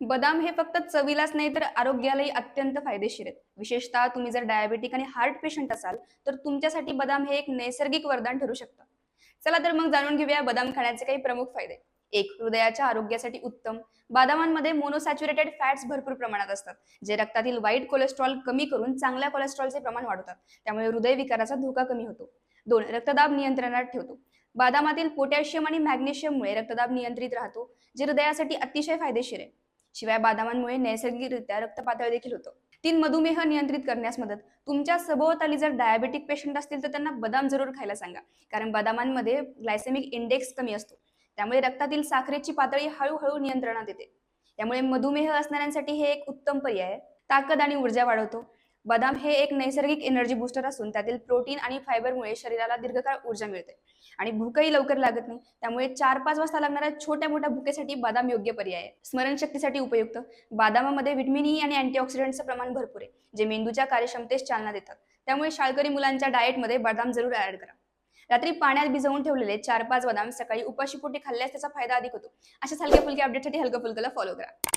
बदाम हे फक्त चवीलाच नाही तर आरोग्यालाही अत्यंत फायदेशीर आहेत. विशेषतः तुम्ही जर डायबेटिक आणि हार्ट पेशंट असाल तर तुमच्यासाठी बदाम हे एक नैसर्गिक वरदान ठरू शकतं. चला तर मग जाणून घेऊया बदाम खाण्याचे काही प्रमुख फायदे. एक हृदयाच्या आरोग्यासाठी उत्तम. बदामांमध्ये मोनोसॅच्युरेटेड फॅट्स भरपूर प्रमाणात असतात जे रक्तातील वाईट कोलेस्ट्रॉल कमी करून चांगल्या कोलेस्ट्रॉलचे प्रमाण वाढवतात. त्यामुळे हृदयविकाराचा धोका कमी होतो. दोन रक्तदाब नियंत्रणात ठेवतो. बदामातील पोटॅशियम आणि मॅग्नेशियममुळे रक्तदाब नियंत्रित राहतो जे हृदयासाठी अतिशय फायदेशीर आहे. शिवाय बदामांमुळे नैसर्गिकरित्या रक्तपातळ देखील होतं. तीन मधुमेह नियंत्रित करण्यास मदत. तुमच्या सभोवताली जर डायबेटिक पेशंट असतील तर त्यांना बदाम जरूर खायला सांगा. कारण बदामांमध्ये ग्लायसेमिक इंडेक्स कमी असतो. त्यामुळे रक्तातील साखरेची पातळी हळूहळू नियंत्रणात येते. त्यामुळे मधुमेह असणाऱ्यांसाठी हे एक उत्तम पर्याय आहे. ताकद आणि ऊर्जा वाढवतो. बदाम हे एक नैसर्गिक एनर्जी बूस्टर असून त्यातील प्रोटीन आणि फायबरमुळे शरीराला दीर्घकाळ ऊर्जा मिळते. आणि भूकही लवकर लागत नाही. त्यामुळे चार पाच वाजता लागणाऱ्या छोट्या मोठ्या भुकेसाठी बदाम योग्य पर्याय आहे. स्मरणशक्तीसाठी उपयुक्त. बदामामध्ये व्हिटॅमिन ई e आणि अँटीऑक्सिडंटचं प्रमाण भरपूर आहे जे मेंदूच्या कार्यक्षमतेस चालना देतात. त्यामुळे शाळकरी मुलांच्या डाएटमध्ये बदाम जरूर ऍड करा. रात्री पाण्यात भिजवून ठेवलेले चार पाच बदाम सकाळी उपाशीपोटी खाल्ल्यास त्याचा फायदा अधिक होतो. अशा हलक्या फुलक्या अपडेटसाठी हलकं फुलकला फॉलो करा.